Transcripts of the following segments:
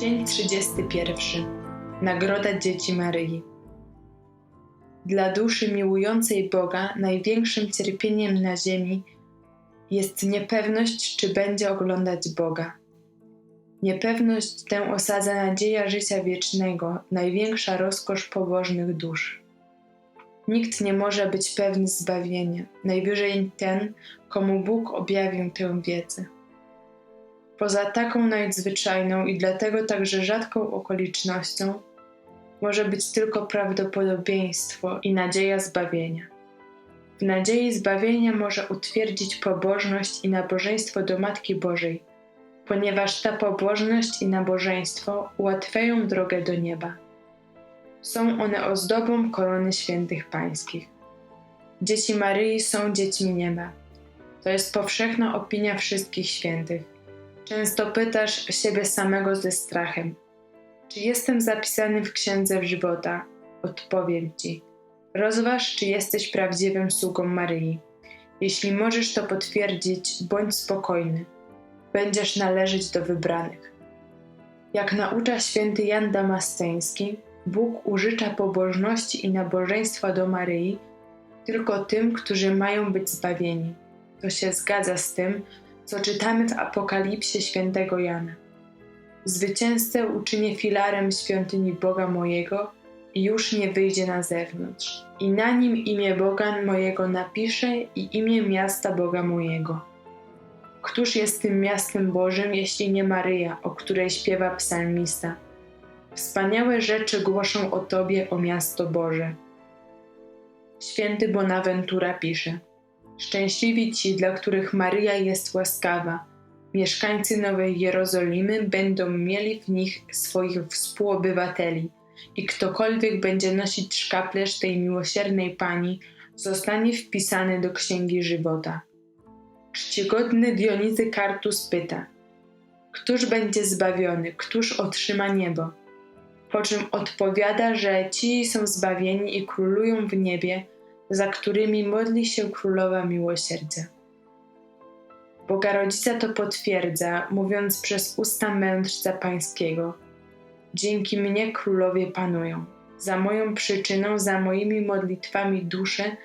Dzień 31. Nagroda Dzieci Maryi. Dla duszy miłującej Boga największym cierpieniem na ziemi jest niepewność, czy będzie oglądać Boga. Niepewność tę osadza nadzieja życia wiecznego, największa rozkosz pobożnych dusz. Nikt nie może być pewny zbawienia, najwyżej ten, komu Bóg objawił tę wiedzę. Poza taką nadzwyczajną i dlatego także rzadką okolicznością może być tylko prawdopodobieństwo i nadzieja zbawienia. W nadziei zbawienia może utwierdzić pobożność i nabożeństwo do Matki Bożej, ponieważ ta pobożność i nabożeństwo ułatwiają drogę do nieba. Są one ozdobą korony świętych pańskich. Dzieci Maryi są dziećmi nieba. To jest powszechna opinia wszystkich świętych. Często pytasz siebie samego ze strachem: Czy jestem zapisany w księdze żywota? Odpowiem ci: Rozważ, czy jesteś prawdziwym sługą Maryi. Jeśli możesz to potwierdzić, bądź spokojny. Będziesz należeć do wybranych. Jak naucza święty Jan Damasceński, Bóg użycza pobożności i nabożeństwa do Maryi tylko tym, którzy mają być zbawieni. To się zgadza z tym, co czytamy w Apokalipsie świętego Jana. Zwycięzcę uczynię filarem świątyni Boga mojego i już nie wyjdzie na zewnątrz. I na nim imię Boga mojego napiszę i imię miasta Boga mojego. Któż jest tym miastem Bożym, jeśli nie Maryja, o której śpiewa psalmista? Wspaniałe rzeczy głoszą o Tobie, o miasto Boże. Święty Bonaventura pisze – Szczęśliwi ci, dla których Maryja jest łaskawa. Mieszkańcy Nowej Jerozolimy będą mieli w nich swoich współobywateli i ktokolwiek będzie nosić szkaplerz tej miłosiernej Pani, zostanie wpisany do Księgi Żywota. Czcigodny Dionizy Kartus pyta, Któż będzie zbawiony, któż otrzyma niebo? Po czym odpowiada, że ci są zbawieni i królują w niebie, za którymi modli się Królowa Miłosierdzia. Boga Rodzica to potwierdza, mówiąc przez usta mędrca pańskiego: Dzięki mnie królowie panują. Za moją przyczyną, za moimi modlitwami dusze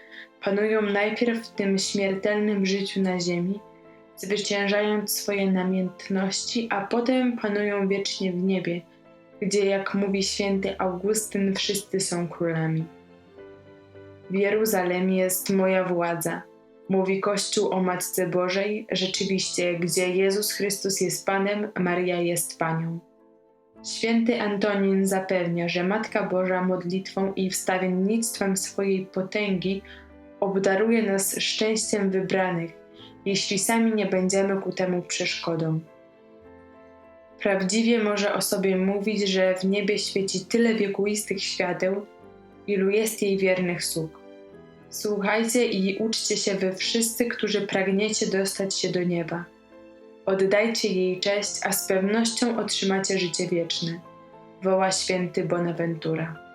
panują najpierw w tym śmiertelnym życiu na ziemi, zwyciężając swoje namiętności, a potem panują wiecznie w niebie, gdzie, jak mówi święty Augustyn, wszyscy są królami. W Jeruzalemie jest moja władza. Mówi Kościół o Matce Bożej, rzeczywiście, gdzie Jezus Chrystus jest Panem, Maria jest Panią. Święty Antonin zapewnia, że Matka Boża modlitwą i wstawiennictwem swojej potęgi obdaruje nas szczęściem wybranych, jeśli sami nie będziemy ku temu przeszkodą. Prawdziwie może o sobie mówić, że w niebie świeci tyle wiekuistych świateł, ilu jest jej wiernych sług. Słuchajcie i uczcie się wy wszyscy, którzy pragniecie dostać się do nieba. Oddajcie jej cześć, a z pewnością otrzymacie życie wieczne. Woła święty Bonaventura.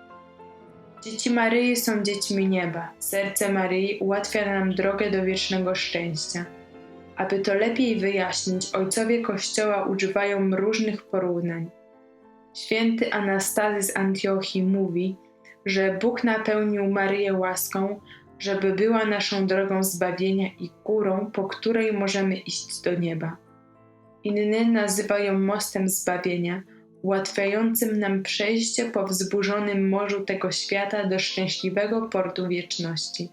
Dzieci Maryi są dziećmi nieba. Serce Maryi ułatwia nam drogę do wiecznego szczęścia. Aby to lepiej wyjaśnić, ojcowie Kościoła używają różnych porównań. Święty Anastazy z Antiochii mówi, że Bóg napełnił Maryję łaską, żeby była naszą drogą zbawienia i górą, po której możemy iść do nieba. Inny nazywa ją mostem zbawienia, ułatwiającym nam przejście po wzburzonym morzu tego świata do szczęśliwego portu wieczności.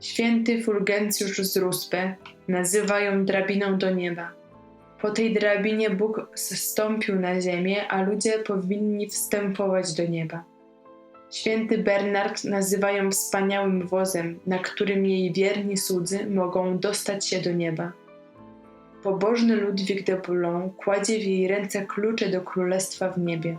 Święty Fulgencjusz z Ruspe nazywa ją drabiną do nieba. Po tej drabinie Bóg zstąpił na ziemię, a ludzie powinni wstępować do nieba. Święty Bernard nazywa ją wspaniałym wozem, na którym jej wierni słudzy mogą dostać się do nieba. Pobożny Ludwik de Boulogne kładzie w jej ręce klucze do królestwa w niebie.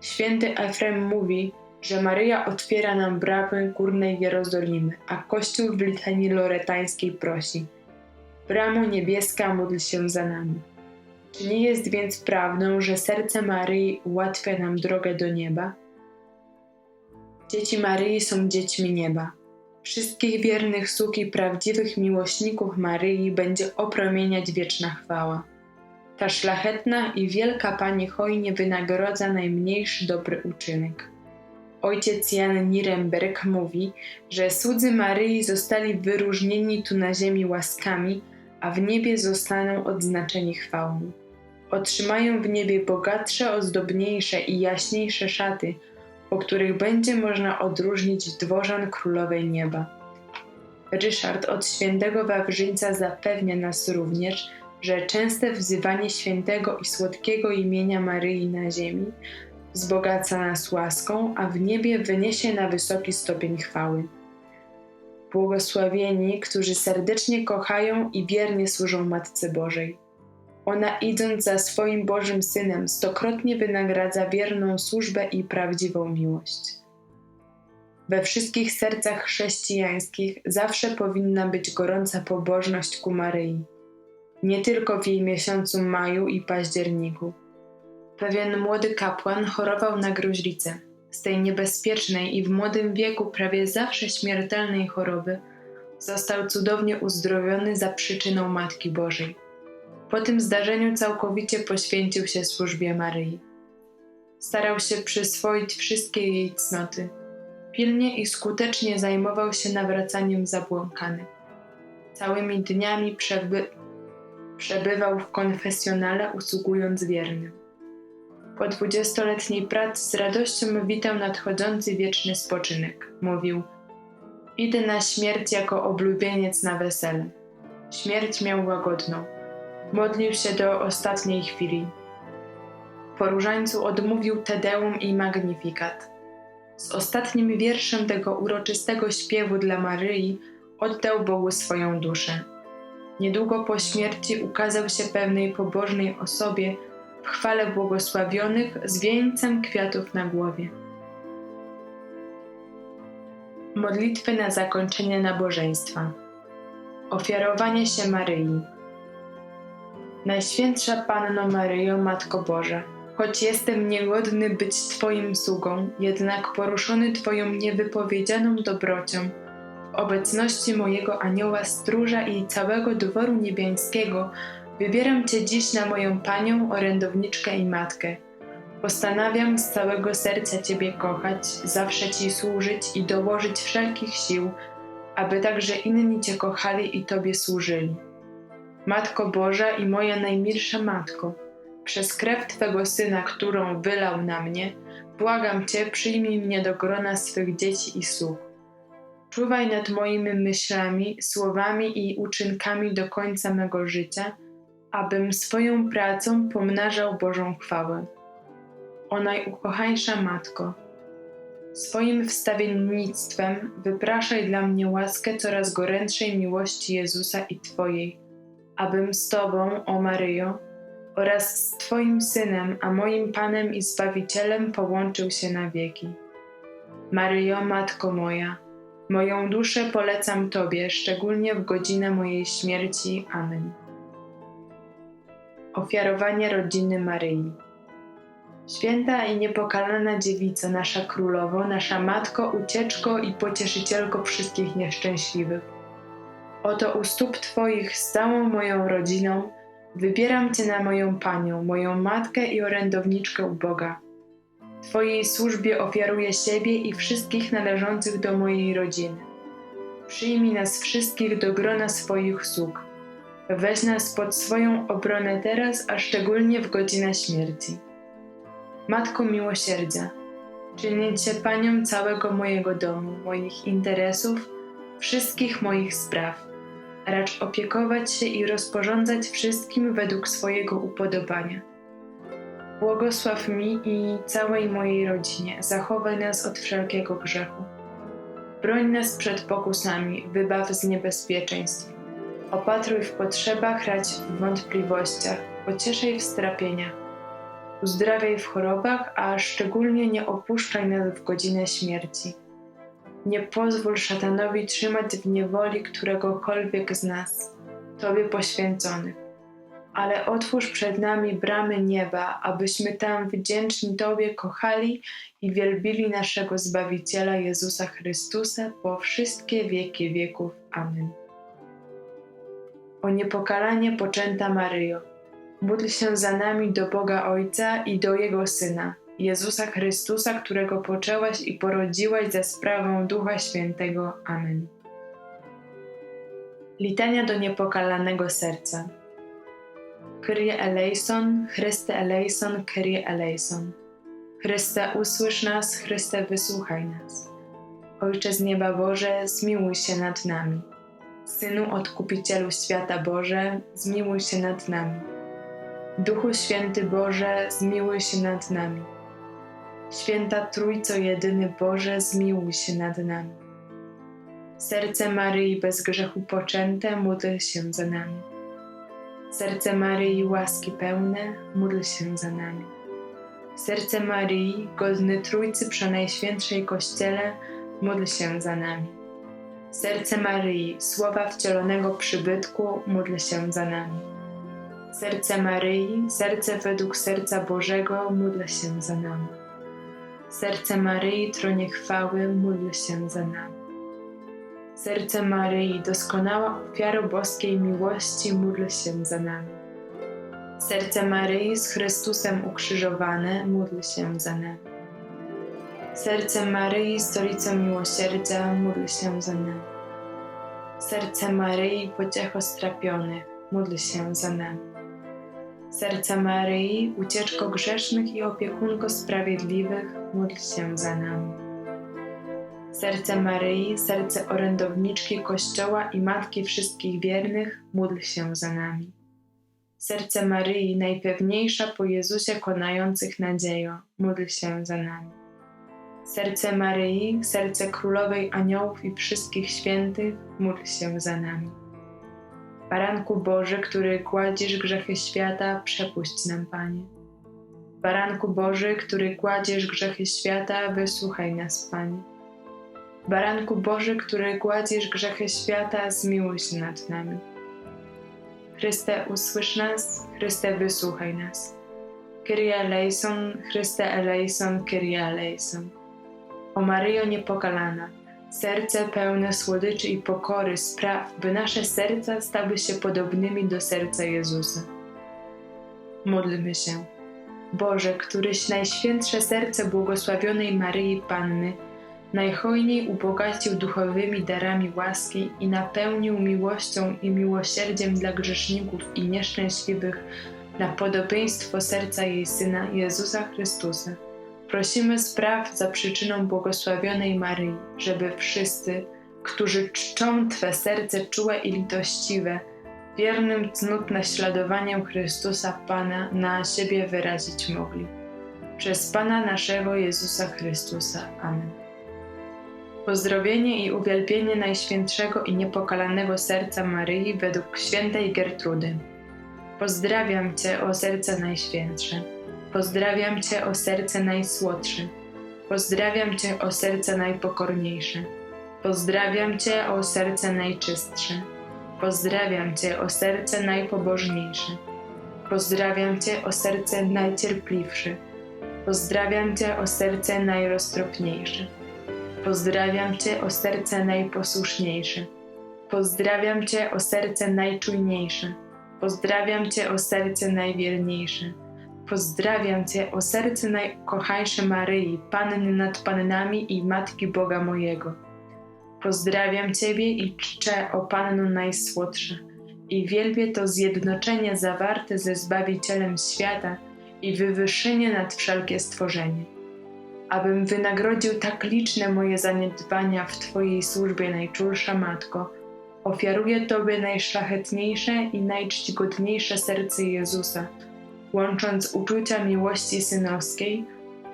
Święty Efrem mówi, że Maryja otwiera nam bramy górnej Jerozolimy, a Kościół w litanii loretańskiej prosi: Bramo niebieska, módl się za nami. Czy nie jest więc prawdą, że serce Maryi ułatwia nam drogę do nieba? Dzieci Maryi są dziećmi nieba. Wszystkich wiernych sług i prawdziwych miłośników Maryi będzie opromieniać wieczna chwała. Ta szlachetna i wielka Pani hojnie wynagrodza najmniejszy dobry uczynek. Ojciec Jan Nirenberg mówi, że słudzy Maryi zostali wyróżnieni tu na ziemi łaskami, a w niebie zostaną odznaczeni chwałą. Otrzymają w niebie bogatsze, ozdobniejsze i jaśniejsze szaty, po których będzie można odróżnić dworzan królowej nieba. Ryszard od świętego Wawrzyńca zapewnia nas również, że częste wzywanie świętego i słodkiego imienia Maryi na ziemi wzbogaca nas łaską, a w niebie wyniesie na wysoki stopień chwały. Błogosławieni, którzy serdecznie kochają i wiernie służą Matce Bożej. Ona, idąc za swoim Bożym Synem, stokrotnie wynagradza wierną służbę i prawdziwą miłość. We wszystkich sercach chrześcijańskich zawsze powinna być gorąca pobożność ku Maryi, nie tylko w jej miesiącu maju i październiku. Pewien młody kapłan chorował na gruźlicę. Z tej niebezpiecznej i w młodym wieku prawie zawsze śmiertelnej choroby został cudownie uzdrowiony za przyczyną Matki Bożej. Po tym zdarzeniu całkowicie poświęcił się służbie Maryi. Starał się przyswoić wszystkie jej cnoty. Pilnie i skutecznie zajmował się nawracaniem zabłąkanych. Całymi dniami przeby przebywał w konfesjonale, usługując wiernym. Po dwudziestoletniej pracy z radością witał nadchodzący wieczny spoczynek. Mówił: Idę na śmierć jako oblubieniec na wesele. Śmierć miał łagodną Modlił się do ostatniej chwili. Po różańcu odmówił Tedeum i Magnifikat. Z ostatnim wierszem tego uroczystego śpiewu dla Maryi oddał Bogu swoją duszę. Niedługo po śmierci ukazał się pewnej pobożnej osobie w chwale błogosławionych z wieńcem kwiatów na głowie. Modlitwy na zakończenie nabożeństwa. Ofiarowanie się Maryi. Najświętsza Panno Maryjo, Matko Boża, choć jestem niegodny być Twoim sługą, jednak poruszony Twoją niewypowiedzianą dobrocią, w obecności mojego anioła stróża i całego dworu niebiańskiego, wybieram Cię dziś na moją Panią, orędowniczkę i matkę. Postanawiam z całego serca Ciebie kochać, zawsze Ci służyć i dołożyć wszelkich sił, aby także inni Cię kochali i Tobie służyli. Matko Boża i moja najmilsza Matko, przez krew Twego Syna, którą wylał na mnie, błagam Cię, przyjmij mnie do grona swych dzieci i sług. Czuwaj nad moimi myślami, słowami i uczynkami do końca mego życia, abym swoją pracą pomnażał Bożą chwałę. O najukochańsza Matko, swoim wstawiennictwem wypraszaj dla mnie łaskę coraz gorętszej miłości Jezusa i Twojej, abym z Tobą, o Maryjo, oraz z Twoim Synem, a moim Panem i Zbawicielem połączył się na wieki. Maryjo, Matko moja, moją duszę polecam Tobie, szczególnie w godzinę mojej śmierci. Amen. Ofiarowanie rodziny Maryi. Święta i niepokalana dziewico, nasza królowo, nasza matko, ucieczko i pocieszycielko wszystkich nieszczęśliwych Oto u stóp Twoich z całą moją rodziną wybieram Cię na moją Panią, moją Matkę i orędowniczkę u Boga. Twojej służbie ofiaruję siebie i wszystkich należących do mojej rodziny. Przyjmij nas wszystkich do grona swoich sług. Weź nas pod swoją obronę teraz, a szczególnie w godzinę śmierci. Matko miłosierdzia, czynię Cię Panią całego mojego domu, moich interesów, wszystkich moich spraw racz opiekować się i rozporządzać wszystkim według swojego upodobania. Błogosław mi i całej mojej rodzinie, zachowaj nas od wszelkiego grzechu. Broń nas przed pokusami, wybaw z niebezpieczeństw. Opatruj w potrzebach, rać w wątpliwościach, pocieszaj w strapieniach. Uzdrawiaj w chorobach, a szczególnie nie opuszczaj nas w godzinę śmierci nie pozwól szatanowi trzymać w niewoli któregokolwiek z nas, Tobie poświęconych. Ale otwórz przed nami bramy nieba, abyśmy tam wdzięczni Tobie kochali i wielbili naszego Zbawiciela Jezusa Chrystusa po wszystkie wieki wieków. Amen. O niepokalanie poczęta Maryjo, Módl się za nami do Boga Ojca i do Jego Syna, Jezusa Chrystusa, którego poczęłaś i porodziłaś za sprawą Ducha Świętego. Amen. Litania do niepokalanego serca. Kyrie eleison, Chryste eleison, Kyrie eleison. Chryste, usłysz nas, Chryste, wysłuchaj nas. Ojcze z nieba Boże, zmiłuj się nad nami. Synu Odkupicielu świata Boże, zmiłuj się nad nami. Duchu Święty Boże, zmiłuj się nad nami. Święta Trójco Jedyny Boże, zmiłuj się nad nami. Serce Maryi bez grzechu poczęte, módl się za nami. Serce Maryi łaski pełne, módl się za nami. Serce Maryi, godny Trójcy Przenajświętszej Kościele, módl się za nami. Serce Maryi, słowa wcielonego przybytku, módl się za nami. Serce Maryi, serce według serca Bożego, módl się za nami. Serce Maryi, tronie chwały, módl się za nami. Serce Maryi, doskonała ofiara boskiej miłości, módl się za nami. Serce Maryi z Chrystusem ukrzyżowane, módl się za nami. Serce Maryi, stolicą miłosierdzia, módl się za nami. Serce Maryi, pociecho strapionych, módl się za nami. Serce Maryi, ucieczko grzesznych i opiekunko sprawiedliwych, módl się za nami. Serce Maryi, serce orędowniczki Kościoła i Matki wszystkich wiernych, módl się za nami. Serce Maryi, najpewniejsza po Jezusie konających nadzieją, módl się za nami. Serce Maryi, serce Królowej Aniołów i wszystkich świętych, módl się za nami. Baranku Boży, który gładzisz grzechy świata, przepuść nam, Panie. Baranku Boży, który gładziesz grzechy świata, wysłuchaj nas, Panie. Baranku Boży, który gładzisz grzechy świata, zmiłuj się nad nami. Chryste, usłysz nas, Chryste, wysłuchaj nas. Kyrie eleison, Chryste eleison, Kyrie eleison. O Maryjo niepokalana, serce pełne słodyczy i pokory spraw, by nasze serca stały się podobnymi do serca Jezusa. Módlmy się. Boże, któryś najświętsze serce błogosławionej Maryi Panny, najhojniej ubogacił duchowymi darami łaski i napełnił miłością i miłosierdziem dla grzeszników i nieszczęśliwych na podobieństwo serca jej Syna Jezusa Chrystusa. Prosimy spraw za przyczyną błogosławionej Maryi, żeby wszyscy, którzy czczą Twe serce czułe i litościwe, wiernym cnót naśladowaniem Chrystusa Pana na siebie wyrazić mogli. Przez Pana naszego Jezusa Chrystusa. Amen. Pozdrowienie i uwielbienie Najświętszego i Niepokalanego Serca Maryi według świętej Gertrudy. Pozdrawiam Cię, o serce Najświętsze. Pozdrawiam Cię, o serce Najsłodsze. Pozdrawiam Cię, o serce Najpokorniejsze. Pozdrawiam Cię, o serce Najczystsze. Pozdrawiam Cię, o serce Najpobożniejsze. Pozdrawiam Cię, o serce Najcierpliwsze. Pozdrawiam Cię, o serce Najroztropniejsze. Pozdrawiam Cię o serce najposłuszniejsze. Pozdrawiam Cię o serce najczujniejsze. Pozdrawiam Cię o serce najwierniejsze. Pozdrawiam Cię o serce najkochańsze Maryi, Panny nad Pannami i Matki Boga mojego. Pozdrawiam Ciebie i czczę o Panno najsłodsza i wielbię to zjednoczenie zawarte ze Zbawicielem świata i wywyższenie nad wszelkie stworzenie. Abym wynagrodził tak liczne moje zaniedbania w Twojej służbie, najczulsza Matko, ofiaruję Tobie najszlachetniejsze i najczcigodniejsze serce Jezusa, łącząc uczucia miłości synowskiej,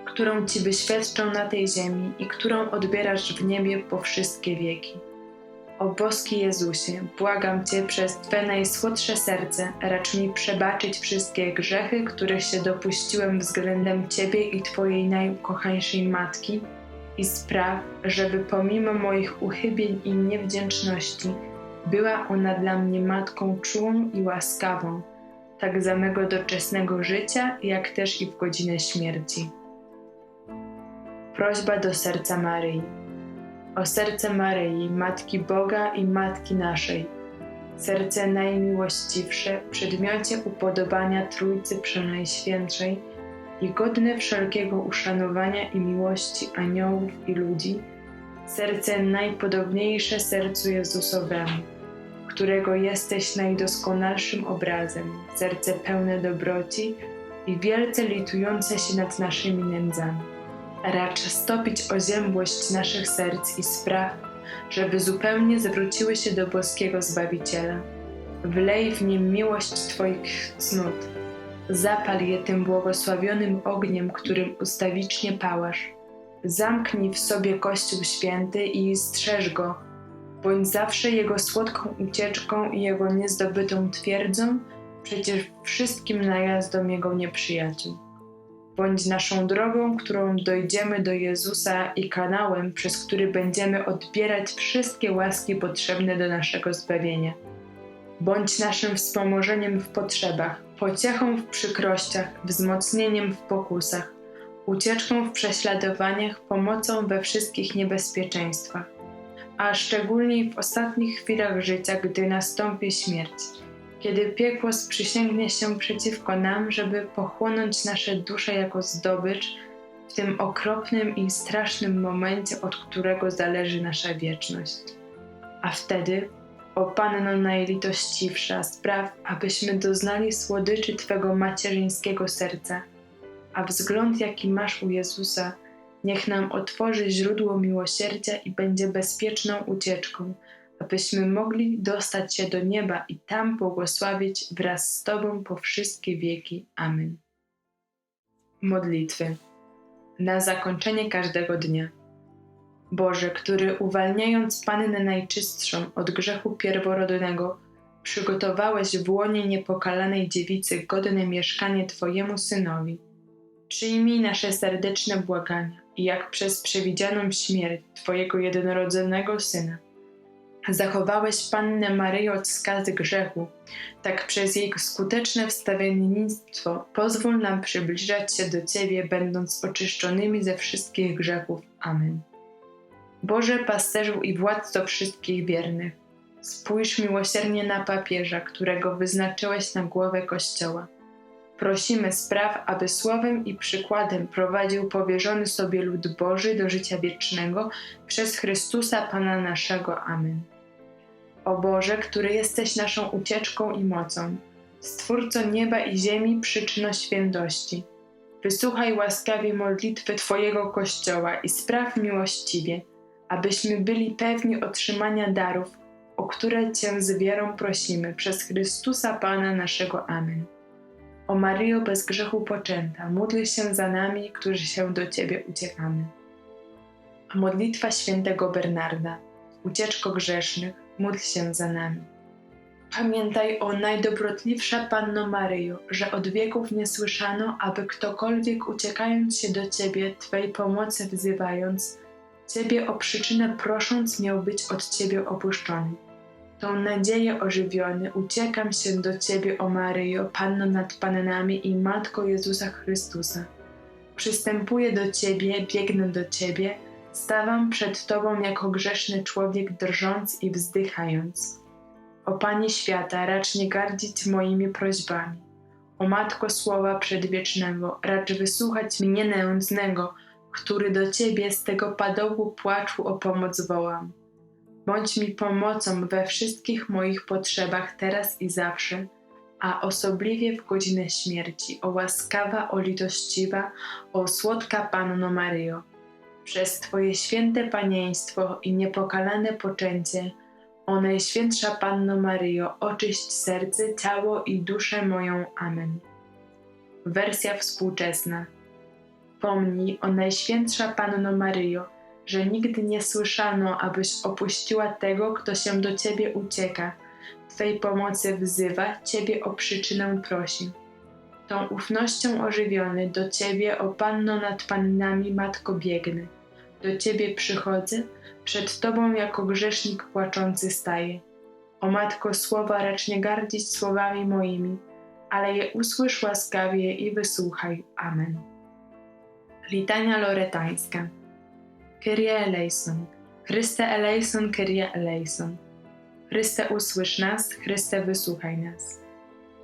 którą Ci wyświadczą na tej ziemi i którą odbierasz w niebie po wszystkie wieki. O boski Jezusie, błagam Cię przez Twe najsłodsze serce, racz mi przebaczyć wszystkie grzechy, których się dopuściłem względem Ciebie i Twojej najukochańszej Matki i spraw, żeby pomimo moich uchybień i niewdzięczności była ona dla mnie Matką czułą i łaskawą, tak za mego doczesnego życia, jak też i w godzinę śmierci. Prośba do serca Maryi o serce Maryi, Matki Boga i Matki naszej. serce najmiłościwsze, przedmiocie upodobania Trójcy Przenajświętszej i godne wszelkiego uszanowania i miłości aniołów i ludzi, serce najpodobniejsze sercu Jezusowemu, którego jesteś najdoskonalszym obrazem, serce pełne dobroci i wielce litujące się nad naszymi nędzami. Racz stopić oziębłość naszych serc i spraw, żeby zupełnie zwróciły się do boskiego Zbawiciela. Wlej w nim miłość Twoich cnót. Zapal je tym błogosławionym ogniem, którym ustawicznie pałasz. Zamknij w sobie Kościół Święty i strzeż go, bądź zawsze jego słodką ucieczką i jego niezdobytą twierdzą przecież wszystkim najazdom jego nieprzyjaciół. Bądź naszą drogą, którą dojdziemy do Jezusa i kanałem, przez który będziemy odbierać wszystkie łaski potrzebne do naszego zbawienia. Bądź naszym wspomożeniem w potrzebach, pociechą w przykrościach, wzmocnieniem w pokusach, ucieczką w prześladowaniach, pomocą we wszystkich niebezpieczeństwach, a szczególnie w ostatnich chwilach życia, gdy nastąpi śmierć kiedy piekło sprzysięgnie się przeciwko nam, żeby pochłonąć nasze dusze jako zdobycz w tym okropnym i strasznym momencie, od którego zależy nasza wieczność. A wtedy, o Panno najlitościwsza, spraw, abyśmy doznali słodyczy Twego macierzyńskiego serca, a wzgląd, jaki masz u Jezusa, niech nam otworzy źródło miłosierdzia i będzie bezpieczną ucieczką – abyśmy mogli dostać się do nieba i tam błogosławić wraz z Tobą po wszystkie wieki. Amen. Modlitwy na zakończenie każdego dnia. Boże, który uwalniając Pannę Najczystszą od grzechu pierworodnego, przygotowałeś w łonie niepokalanej dziewicy godne mieszkanie Twojemu Synowi. Przyjmij nasze serdeczne błagania i jak przez przewidzianą śmierć Twojego jednorodzonego Syna Zachowałeś Pannę Maryję od skazy grzechu, tak przez jej skuteczne wstawiennictwo pozwól nam przybliżać się do Ciebie, będąc oczyszczonymi ze wszystkich grzechów. Amen. Boże pasterzu i władco wszystkich wiernych, spójrz miłosiernie na papieża, którego wyznaczyłeś na głowę Kościoła. Prosimy spraw, aby słowem i przykładem prowadził powierzony sobie lud Boży do życia wiecznego przez Chrystusa Pana naszego. Amen. O Boże, który jesteś naszą ucieczką i mocą, Stwórco nieba i ziemi, przyczyno świętości. Wysłuchaj łaskawie modlitwy Twojego Kościoła i spraw miłościwie, abyśmy byli pewni otrzymania darów, o które Cię z wierą prosimy przez Chrystusa Pana naszego. Amen. O Maryjo bez grzechu poczęta, módl się za nami, którzy się do Ciebie uciekamy. Modlitwa świętego Bernarda, ucieczko grzesznych, módl się za nami. Pamiętaj o najdobrotliwsza Panno Maryjo, że od wieków nie słyszano, aby ktokolwiek uciekając się do Ciebie, Twej pomocy wzywając, Ciebie o przyczynę prosząc miał być od Ciebie opuszczony. Tą nadzieję ożywiony uciekam się do Ciebie, o Maryjo, Panno nad Pannami i Matko Jezusa Chrystusa. Przystępuję do Ciebie, biegnę do Ciebie, Stawam przed Tobą jako grzeszny człowiek, drżąc i wzdychając. O Panie świata, racz nie gardzić moimi prośbami. O Matko Słowa Przedwiecznego, racz wysłuchać mnie nędznego, który do Ciebie z tego padołu płaczu o pomoc wołam. Bądź mi pomocą we wszystkich moich potrzebach teraz i zawsze, a osobliwie w godzinę śmierci, o łaskawa, o litościwa, o słodka Panno Maryjo przez Twoje święte panieństwo i niepokalane poczęcie, o Najświętsza Panno Maryjo, oczyść serce, ciało i duszę moją. Amen. Wersja współczesna. Pomnij, o Najświętsza Panno Maryjo, że nigdy nie słyszano, abyś opuściła tego, kto się do Ciebie ucieka, Twej pomocy wzywa, Ciebie o przyczynę prosi. Tą ufnością ożywiony do Ciebie, o Panno nad Pannami, Matko biegnę do Ciebie przychodzę, przed Tobą jako grzesznik płaczący staję. O Matko słowa racz nie gardzić słowami moimi, ale je usłysz łaskawie i wysłuchaj. Amen. Litania loretańska. Kyrie eleison. Chryste eleison, Kyrie eleison. Chryste, usłysz nas, Chryste, wysłuchaj nas.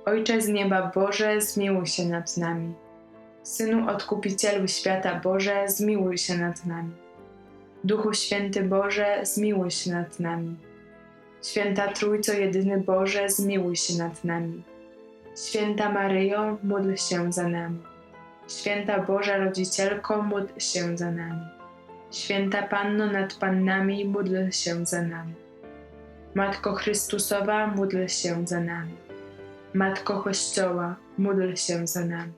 Ojcze z nieba Boże, zmiłuj się nad nami. Synu Odkupicielu świata Boże, zmiłuj się nad nami. Duchu Święty Boże, zmiłuj się nad nami. Święta Trójco Jedyny Boże, zmiłuj się nad nami. Święta Maryjo, módl się za nami. Święta Boża Rodzicielko, módl się za nami. Święta Panno nad Pannami, módl się za nami. Matko Chrystusowa, módl się za nami. Matko Kościoła, módl się za nami.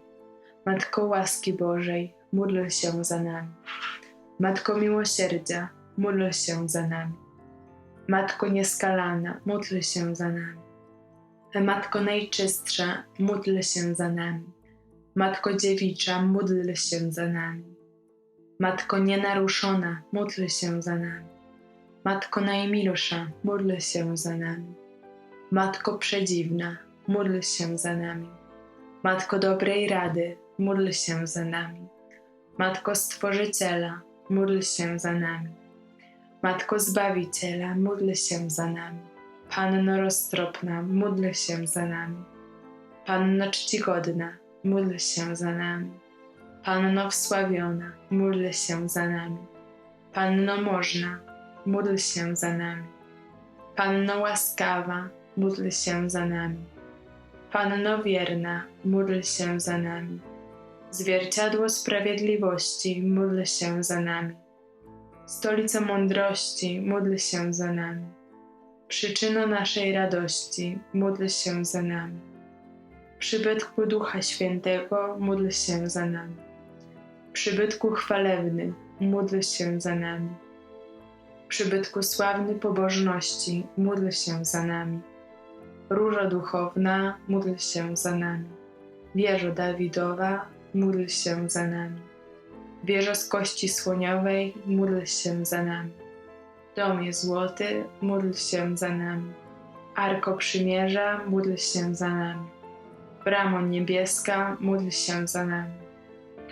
Matko łaski Bożej, módl się za nami. Matko miłosierdzia, módl się za nami. Matko nieskalana, módl się za nami. Matko najczystsza, módl się za nami. Matko dziewicza, módl się za nami. Matko nienaruszona, módl się za nami. Matko najmilsza, módl się za nami. Matko przedziwna, módl się za nami. Matko dobrej rady, módl się za nami. Matko Stworzyciela, módl się za nami. Matko Zbawiciela, módl się za nami. Panno roztropna, módl się za nami. Panno czcigodna, módl się za nami. Panno wsławiona, módl się za nami. Panno można, módl się za nami. Panno łaskawa, módl się za nami. Panno wierna, módl się za nami. Zwierciadło sprawiedliwości, módl się za nami. Stolica mądrości, módl się za nami. Przyczyno naszej radości, módl się za nami. Przybytku Ducha Świętego, módl się za nami. Przybytku chwalebny, módl się za nami. Przybytku sławny pobożności, módl się za nami. Róża duchowna, módl się za nami. Wieżo Dawidowa, módl się za nami. Wieżo z kości słoniowej, módl się za nami. Domie złoty, módl się za nami. Arko przymierza, módl się za nami. Bramo niebieska, módl się za nami.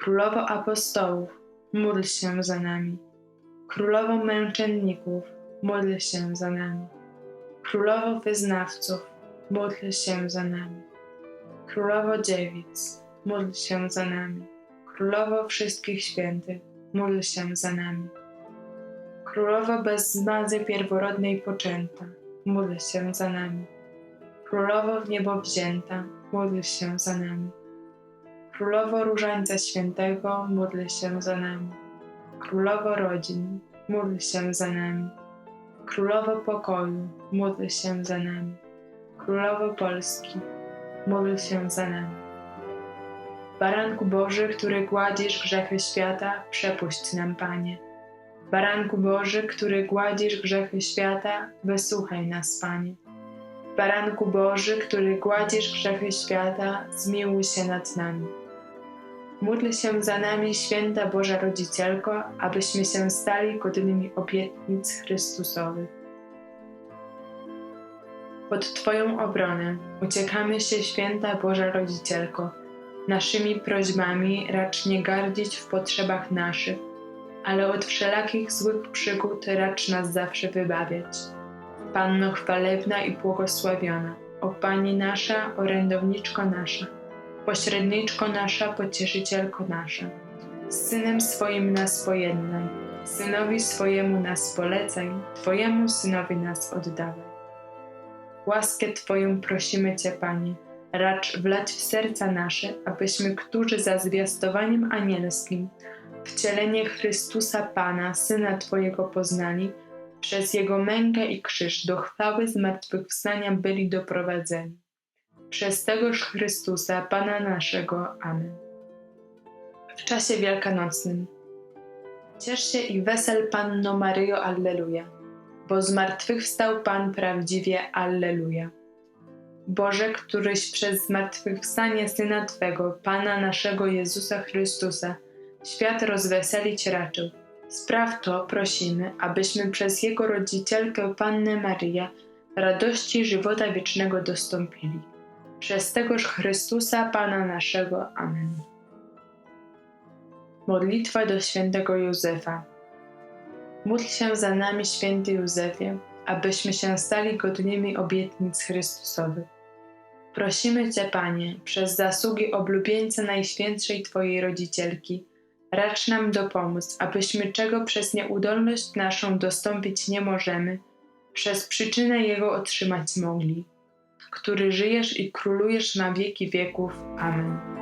Królowo apostołów, módl się za nami. Królowo męczenników, módl się za nami. Królowo wyznawców, módl się za nami. Królowo dziewic, módl się za nami. Królowo wszystkich świętych, módl się za nami. Królowo bez zmazy pierworodnej poczęta, módl się za nami. Królowo w niebo wzięta, módl się za nami. Królowo Różańca Świętego, módl się za nami. Królowo rodzin, módl się za nami. Królowo pokoju, módl się za nami. Królowo Polski, módl się za nami. Baranku Boży, który gładzisz grzechy świata, przepuść nam, Panie. Baranku Boży, który gładzisz grzechy świata, wysłuchaj nas, Panie. Baranku Boży, który gładzisz grzechy świata, zmiłuj się nad nami. Módl się za nami, święta Boża Rodzicielko, abyśmy się stali godnymi obietnic Chrystusowych. Pod Twoją obronę uciekamy się, święta Boża Rodzicielko. Naszymi prośbami racz nie gardzić w potrzebach naszych, ale od wszelakich złych przygód racz nas zawsze wybawiać. Panno chwalebna i błogosławiona, o Pani nasza, orędowniczko nasza, pośredniczko nasza, pocieszycielko nasza, z Synem swoim nas pojednaj, Synowi swojemu nas polecaj, Twojemu Synowi nas oddawaj. Łaskę Twoją prosimy Cię, Panie, racz wlać w serca nasze, abyśmy, którzy za zwiastowaniem anielskim wcielenie Chrystusa Pana, Syna Twojego poznali, przez Jego mękę i krzyż do chwały zmartwychwstania byli doprowadzeni. Przez tegoż Chrystusa, Pana naszego. Amen. W czasie wielkanocnym Ciesz się i wesel Panno Maryjo, Alleluja. bo zmartwychwstał Pan prawdziwie, Alleluja. Boże, któryś przez zmartwychwstanie Syna Twego, Pana naszego Jezusa Chrystusa, świat rozweselić raczył. Spraw to, prosimy, abyśmy przez Jego rodzicielkę Pannę Maryję radości żywota wiecznego dostąpili. Przez tegoż Chrystusa Pana naszego. Amen. Modlitwa do świętego Józefa. Módl się za nami, święty Józefie, abyśmy się stali godnymi obietnic Chrystusowych. Prosimy Cię, Panie, przez zasługi oblubieńca Najświętszej Twojej Rodzicielki, racz nam dopomóc, abyśmy czego przez nieudolność naszą dostąpić nie możemy, przez przyczynę Jego otrzymać mogli, który żyjesz i królujesz na wieki wieków. Amen.